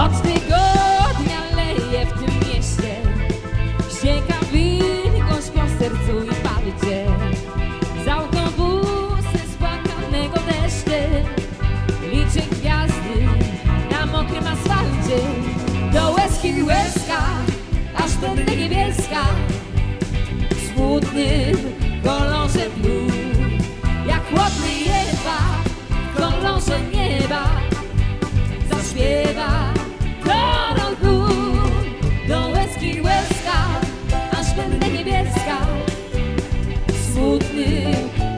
Od tygodnia leje w tym mieście. Ścieka wilgoć po sercu i palcie Z autobusy spłakanego deszczem Liczę gwiazdy na mokrym asfalcie. Do łezki łezka, aż będę niebieska W smutnym